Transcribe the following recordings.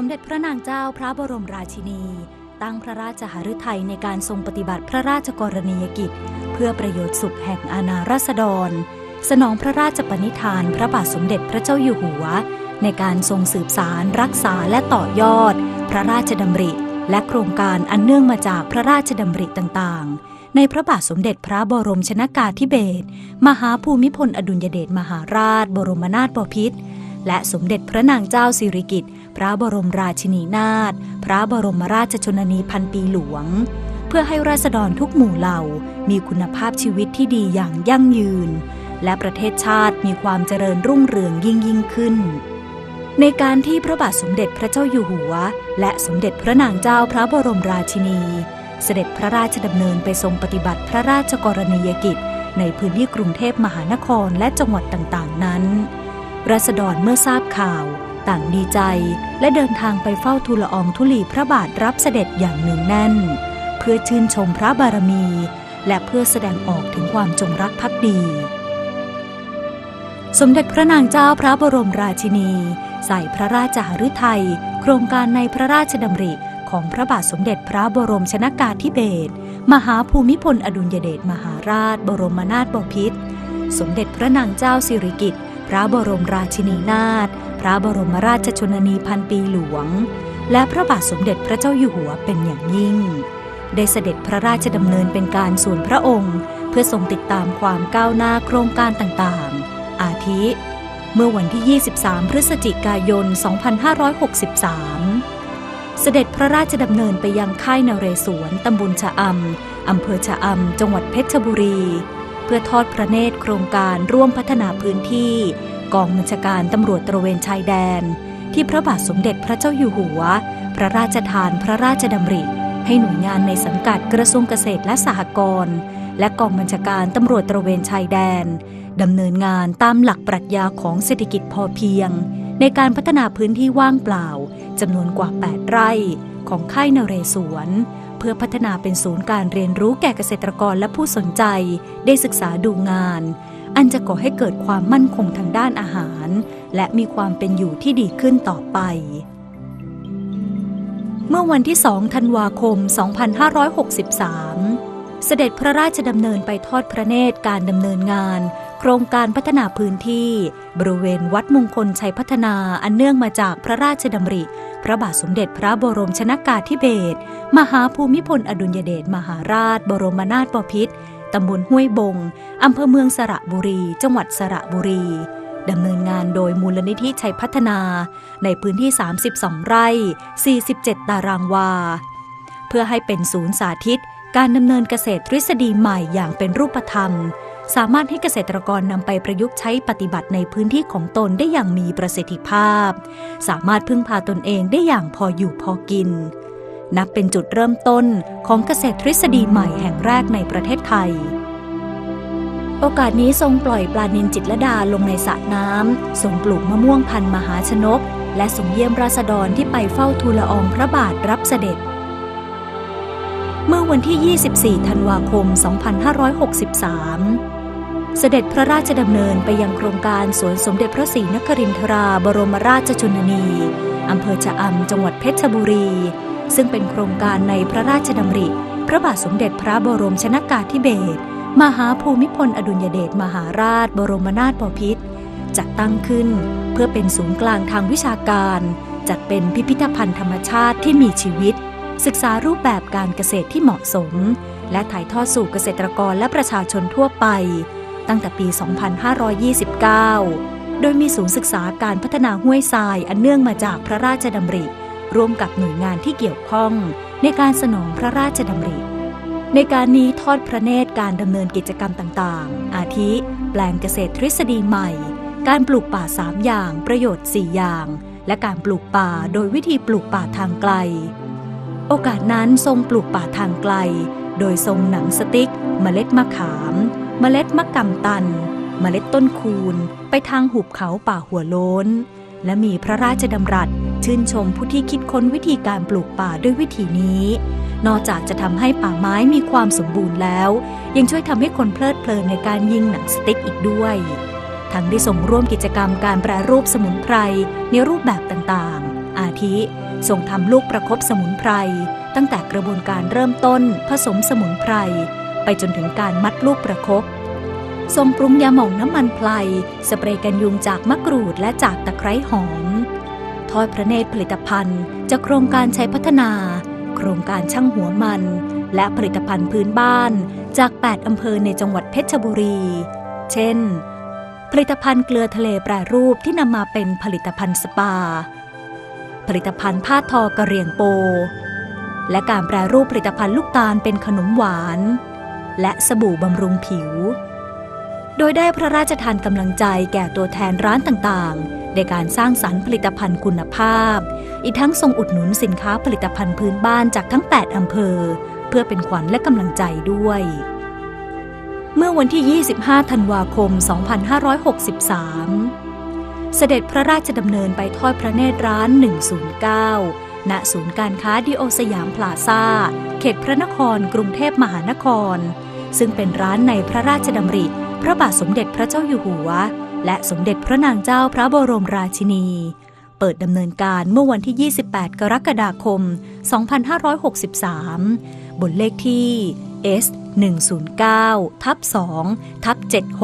สมเด็จพระนางเจ้าพระบรมราชินี ตั้งพระราชหฤทัยในการทรงปฏิบัติพระราชกรณียกิจ เพื่อประโยชน์สุขแห่งอาณาราษฎร สนองพระราชปณิธานพระบาทสมเด็จพระเจ้าอยู่หัว ในการทรงสืบสารรักษาและต่อยอด พระราชดำริ และโครงการอันเนื่องมาจากพระราชดำริต่างๆ ในพระบาทสมเด็จพระบรมชนากาธิเบศรมหาภูมิพลอดุลยเดชมหาราช บรมนาถบพิตร และสมเด็จพระนางเจ้าสิริกิติ์พระบรมราชินีนาถพระบรมราชชนนีพันปีหลวง เพื่อให้ราษฎรทุกหมู่เหล่ามีคุณภาพชีวิตที่ดีอย่างยั่งยืน และประเทศชาติมีความเจริญรุ่งเรืองยิ่งยิ่งขึ้น ในการที่พระบาทสมเด็จพระเจ้าอยู่หัว และสมเด็จพระนางเจ้าพระบรมราชินี เสด็จพระราชดำเนินไปทรงปฏิบัติพระราชกรณียกิจในพื้นที่กรุงเทพมหานครและจังหวัดต่างๆ นั้น ราษฎรเมื่อทราบข่าว ต่างดีใจและเดินทางไปเฝ้าทูลอองธุลีพระบาทรับเสด็จอย่างหนึ่งแน่น เพื่อชื่นชมพระบารมี และเพื่อแสดงออกถึงความจงรักภักดี สมเด็จพระนางเจ้าพระบรมราชินี ใส่พระราชหฤทัยโครงการในพระราชดำริของพระบาทสมเด็จพระบรมชนากาธิเบศรมหาภูมิพลอดุลยเดชมหาราช บรมนาถบพิตรสมเด็จพระนางเจ้าสิริกิติ์ พระบรมราชินีนาถ พระบรมราชชนนีพันปีหลวง และพระบาทสมเด็จพระเจ้าอยู่หัวเป็นอย่างยิ่ง ได้เสด็จพระราชดำเนินเป็นการส่วนพระองค์ เพื่อทรงติดตามความก้าวหน้าโครงการต่างๆ อาทิ เมื่อวันที่ 23 พฤศจิกายน 2563เสด็จพระราชดำเนินไปยังค่ายนเรศวรตำบลชะอำ อำเภอชะอำ จังหวัดเพชรบุรี เพื่อทอดพระเนตรโครงการร่วมพัฒนาพื้นที่ กองบัญชาการตำรวจตระเวนชายแดน ที่พระบาทสมเด็จพระเจ้าอยู่หัว พระราชทานพระราชดำริ ให้หน่วยงานในสังกัดกระทรวงเกษตรและสหกรณ์และกองบัญชาการตำรวจตระเวนชายแดนดำเนินงานตามหลักปรัชญาของเศรษฐกิจพอเพียง ในการพัฒนาพื้นที่ว่างเปล่าจำนวนกว่า 8 ไร่ของค่ายนเรศวร เพื่อพัฒนาเป็นศูนย์การเรียนรู้แก่เกษตรกรและผู้สนใจ ได้ศึกษาดูงาน อันจะก่อให้เกิดความมั่นคงทางด้านอาหาร และมีความเป็นอยู่ที่ดีขึ้นต่อไป เมื่อวันที่ 2 ธันวาคม 2563 เสด็จพระราชดำเนินไปทอดพระเนตรการดำเนินงาน โครงการพัฒนาพื้นที่บริเวณวัดมงคลชัยพัฒนาอันเนื่องมาจากพระราชดำริ พระบาทสมเด็จพระบรมชนากาธิเบศรมหาภูมิพลอดุลยเดชมหาราช บรมนาถบพิตรตำบลห้วยบง อำเภอเมืองสระบุรี จังหวัดสระบุรี ดำเนินงานโดยมูลนิธิชัยพัฒนา ในพื้นที่ 32 ไร่ 47 ตารางวา เพื่อให้เป็นศูนย์สาธิต การดำเนินเกษตรทฤษฎีใหม่อย่างเป็นรูปธรรม สามารถให้เกษตรกรนำไปประยุกต์ใช้ปฏิบัติในพื้นที่ของตนได้อย่างมีประสิทธิภาพ สามารถพึ่งพาตนเองได้อย่างพออยู่พอกิน นับเป็นจุดเริ่มต้นของเกษตรทฤษฎีใหม่แห่งแรกในประเทศไทย โอกาสนี้ทรงปล่อยปลานินจิตรดาลงในสระน้ำทรงปลูกมะม่วงพันธุ์มหาชนก และทรงเยี่ยมราษฎรที่ไปเฝ้าทูลละอองพระบาทรับเสด็จเมื่อวันที่ 24 ธันวาคม 2563 เสด็จพระราชดำเนินไปยังโครงการสวนสมเด็จพระศรีนครินทราบรมราชชนนี อำเภอชะอำจังหวัดเพชรบุรี ซึ่งเป็นโครงการในพระราชดำริ พระบาทสมเด็จพระบรมชนากาธิเบศรมหาภูมิพลอดุลยเดชมหาราช บรมนาถบพิตรจัดตั้งขึ้น เพื่อเป็นศูนย์กลางทางวิชาการ จัดเป็นพิพิธภัณฑ์ธรรมชาติที่มีชีวิต ศึกษารูปแบบการเกษตรที่เหมาะสม และถ่ายทอดสู่เกษตรกรและประชาชนทั่วไป ตั้งแต่ปี 2529 โดยมีศูนย์ศึกษาการพัฒนาห้วยทรายอันเนื่องมาจากพระราชดำริ ร่วมกับหน่วยงานที่เกี่ยวข้อง ในการสนองพระราชดำริ ในการนี้ทอดพระเนตรการดำเนินกิจกรรมต่างๆ อาทิ แปลงเกษตรทฤษฎีใหม่ การปลูกป่า 3 อย่าง ประโยชน์ 4 อย่าง และการปลูกป่าโดยวิธีปลูกป่าทางไกล โอกาสนั้นทรงปลูกป่าทางไกล โดยทรงหนังสติ๊กเมล็ดมะขาม เมล็ดมะกำตัน เมล็ดต้นคูนไปทางหุบเขาป่าหัวโล้น และมีพระราชดำรัสชื่นชมผู้ที่คิดค้นวิธีการปลูกป่าด้วยวิธีนี้ นอกจากจะทำให้ป่าไม้มีความสมบูรณ์แล้ว ยังช่วยทำให้คนเพลิดเพลินในการยิงหนังสติ๊กอีกด้วย ทั้งได้ส่งร่วมกิจกรรมการแปรรูปสมุนไพรในรูปแบบต่างๆ อาทิทรงทำลูกประคบสมุนไพรตั้งแต่กระบวนการเริ่มต้นผสมสมุนไพร ไปจนถึงการมัดลูกประคบทรงปรุงยาหม่องน้ำมันไพรสเปรย์กันยุงจากมะกรูดและจากตะไคร้หอม ทอดพระเนตรผลิตภัณฑ์จากโครงการใช้พัฒนา โครงการช่างหัวมัน และผลิตภัณฑ์พื้นบ้านจาก 8 อำเภอในจังหวัดเพชรบุรี เช่น ผลิตภัณฑ์เกลือทะเลแปรรูปที่นำมาเป็นผลิตภัณฑ์สปา ผลิตภัณฑ์ผ้าทอกระเรียงโป และการแปรรูปผลิตภัณฑ์ลูกตาลเป็นขนมหวาน และสบู่บำรุงผิว โดยได้พระราชทานกำลังใจแก่ตัวแทนร้านต่างๆ ในการสร้างสรรค์ผลิตภัณฑ์คุณภาพ อีกทั้งทรงอุดหนุนสินค้าผลิตภัณฑ์พื้นบ้านจากทั้ง 8 อำเภอ เพื่อเป็นขวัญและกำลังใจด้วย เมื่อวันที่ 25 ธันวาคม 2563เสด็จพระราชดำเนินไปทอดพระเนตรร้าน 109 ณ ศูนย์การค้าดิโอสยามพลาซ่าเขตพระนคร กรุงเทพมหานคร ซึ่งเป็นร้านในพระราชดำริ พระบาทสมเด็จพระเจ้าอยู่หัว และสมเด็จพระนางเจ้าพระบรมราชินี เปิดดำเนินการเมื่อวันที่ 28 กรกฎาคม 2563 บนเลขที่ S 109ทับ2ทับ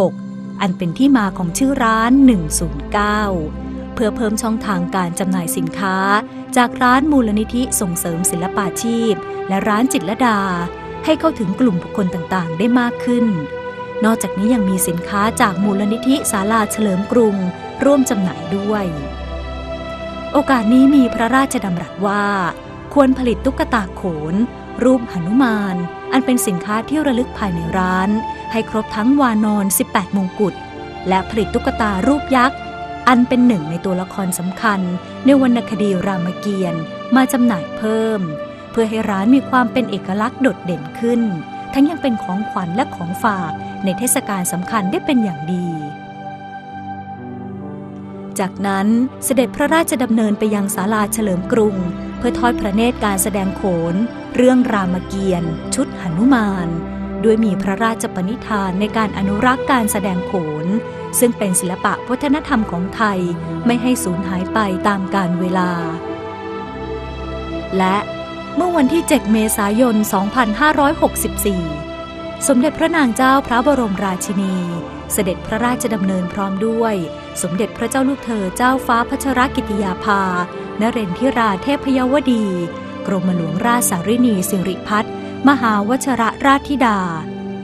76 อันเป็นที่มาของชื่อร้าน 109 เพื่อเพิ่มช่องทางการจำหน่ายสินค้า จากร้านมูลนิธิส่งเสริมศิลปาชีพ และร้านจิตรดา ให้เข้าถึงกลุ่มบุคคลต่างๆ ได้มากขึ้น นอกจากนี้ยังมีสินค้าจากมูลนิธิศาลาเฉลิมกรุง ร่วมจำหน่ายด้วย โอกาสนี้มีพระราชดำรัสว่า ควรผลิตตุ๊กตาโขน รูปหนุมาน อันเป็นสินค้าที่ระลึกภายในร้าน ให้ครบทั้งวานอน 18 มงกุฎและผลิตตุ๊กตารูปยักษ์อันเป็นหนึ่งในตัวละครสำคัญ ในวรรณคดีรามเกียรติ์มาจำหน่ายเพิ่ม เพื่อให้ร้านมีความเป็นเอกลักษณ์โดดเด่นขึ้น ทั้งยังเป็นของขวัญและของฝากในเทศกาลสำคัญได้เป็นอย่างดี จากนั้นเสด็จพระราชดำเนินไปยังศาลาเฉลิมกรุง เพื่อทอดพระเนตรการแสดงโขน เรื่องรามเกียรติ์ชุดหนุมานด้วยมีพระราชปณิธานในการอนุรักษ์การแสดงโขน ซึ่งเป็นศิลปะวัฒนธรรมของไทยไม่ให้สูญหายไปตามกาลเวลา และ เมื่อวันที่ 7 เมษายน 2564 สมเด็จพระนางเจ้าพระบรมราชินี เสด็จพระราชดำเนินพร้อมด้วย สมเด็จพระเจ้าลูกเธอเจ้าฟ้าพัชรกิติยาภา นเรนทิราเทพยวดี กรมหลวงราชสารินีสิริพัฒน์มหาวชระราชธิดา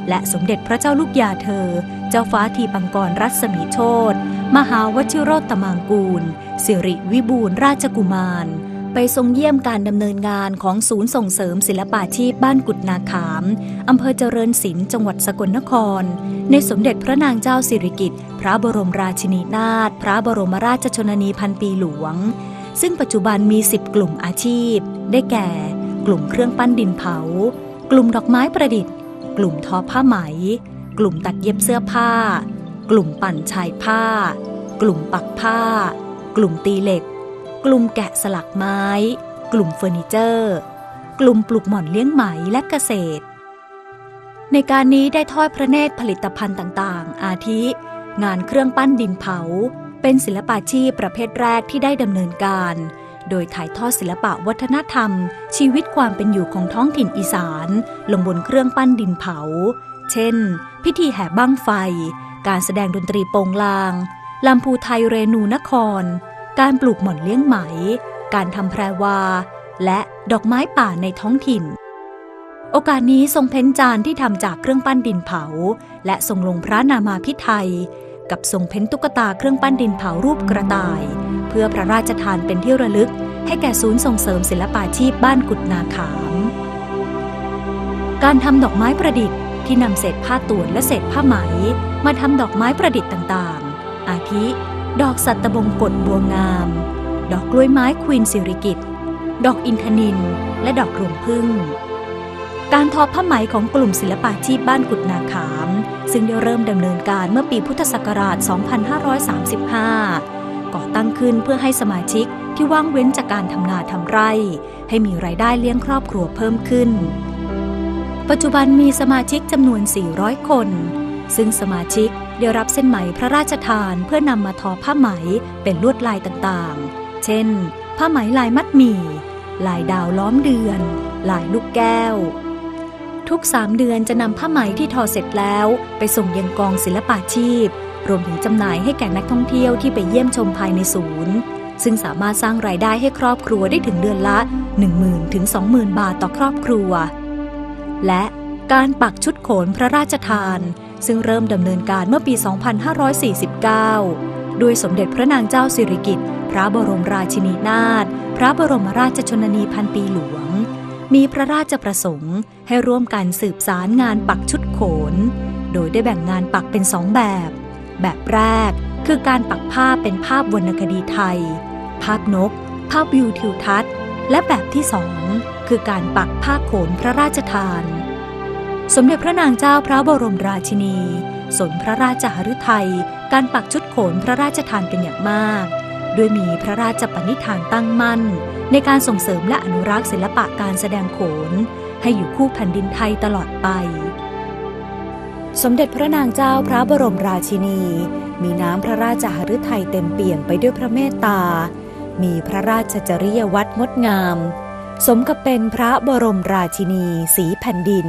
และสมเด็จพระเจ้าลูกยาเธอ เจ้าฟ้าทีปังกรรัศมีโชตมหาวชิโรตมังกูลสิริวิบูรราชกุมาร ไปทรงเยี่ยมการดำเนินงานของศูนย์ส่งเสริมศิลปาชีพบ้านกุดนาขามอำเภอเจริญศิลป์จังหวัดสกลนคร ในสมเด็จพระนางเจ้าสิริกิติ์พระบรมราชินีนาถพระบรมราชชนนีพันปีหลวง ซึ่งปัจจุบันมี 10 กลุ่มอาชีพ ได้แก่ กลุ่มเครื่องปั้นดินเผา กลุ่มดอกไม้ประดิษฐ์ กลุ่มทอผ้าไหม กลุ่มตัดเย็บเสื้อผ้า กลุ่มปั่นชายผ้า กลุ่มปักผ้า กลุ่มตีเหล็ก กลุ่มแกะสลักไม้ กลุ่มเฟอร์นิเจอร์ กลุ่มปลูกหม่อนเลี้ยงไหมและเกษตร ในการนี้ได้ทอดพระเนตรผลิตภัณฑ์ต่างๆ อาทิ งานเครื่องปั้นดินเผา เป็นศิลปาชีพประเภทแรกที่ได้ดำเนินการ โดยถ่ายทอดศิลปะวัฒนธรรม ชีวิตความเป็นอยู่ของท้องถิ่นอีสาน ลงบนเครื่องปั้นดินเผา เช่น พิธีแห่บ้างไฟ การแสดงดนตรีโปงลางลำพูไทยเรนูนคร การปลูกหม่อนเลี้ยงไหม การทำแพรวา และดอกไม้ป่าในท้องถิ่น โอกาสนี้ทรงเพ้นจานที่ทำจากเครื่องปั้นดินเผา และทรงลงพระนามาพิไทย กับทรงเพ้นตุ๊กตาเครื่องปั้นดินเผารูปกระต่าย เพื่อพระราชทานเป็นที่ระลึก ให้แก่ศูนย์ส่งเสริมศิลปาชีพบ้านกุดนาขาม การทำดอกไม้ประดิษฐ์ที่นำเศษผ้าต่วนและเศษผ้าไหม มาทำดอกไม้ประดิษฐ์ต่างๆ อาทิ ดอกสัตตบงกฎบัวงาม ดอกกล้วยไม้ควีนสิริกิตดอกอินทนินและดอกรวงพึ่ง การทอผ้าไหมของกลุ่มศิลปาชีพบ้านกุดนาขาม ซึ่งได้เริ่มดำเนินการเมื่อปีพุทธศักราช 2535 ก่อตั้งขึ้นเพื่อให้สมาชิกที่ว่างเว้นจากการทำนาทำไร่ ให้มีรายได้เลี้ยงครอบครัวเพิ่มขึ้น ปัจจุบันมีสมาชิกจำนวน 400 คน ซึ่งสมาชิกได้รับเส้นไหมพระราชทานเพื่อนำมาทอผ้าไหมเป็นลวดลายต่างๆ เช่น ผ้าไหมลายมัดหมี่ ลายดาวล้อมเดือน ลายลูกแก้ว ทุกสามเดือนจะนำผ้าไหมที่ทอเสร็จแล้วไปส่งยังกองศิลปาชีพ รวมถึงจำหน่ายให้แก่นักท่องเที่ยวที่ไปเยี่ยมชมภายในศูนย์ ซึ่งสามารถสร้างรายได้ให้ครอบครัวได้ถึงเดือนละ 10,000ถึง20,000 บาทต่อครอบครัว และการปักชุดโขนพระราชทาน ซึ่งเริ่มดำเนินการเมื่อปี 2549 ด้วยสมเด็จพระนางเจ้าสิริกิติ์ พระบรมราชินีนาถ พระบรมราชชนนีพันปีหลวง มีพระราชประสงค์ให้ร่วมกันสืบสารงานปักชุดโขน โดยได้แบ่งงานปักเป็นสองแบบ แบบแรกคือการปักภาพเป็นภาพวรรณคดีไทย ภาพนก ภาพวิวทิวทัศน์ และแบบที่สองคือการปักผ้าโขนพระราชทาน สมเด็จพระนางเจ้าพระบรมราชินี สนพระราชหฤทัยการปักชุดโขนพระราชทานเป็นอย่างมาก ด้วยมีพระราชปณิธานตั้งมั่น ในการส่งเสริมและอนุรักษ์ศิลปะการแสดงโขน ให้อยู่คู่แผ่นดินไทยตลอดไป สมเด็จพระนางเจ้าพระบรมราชินี มีน้ำพระราชหฤทัยเต็มเปี่ยมไปด้วยพระเมตตา มีพระราชจริยวัตรงดงาม สมกับเป็นพระบรมราชินีสีแผ่นดิน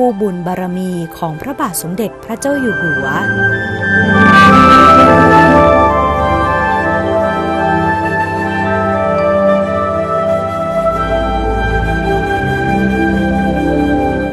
คู่บุญบารมีของพระบาทสมเด็จพระเจ้าอยู่หัว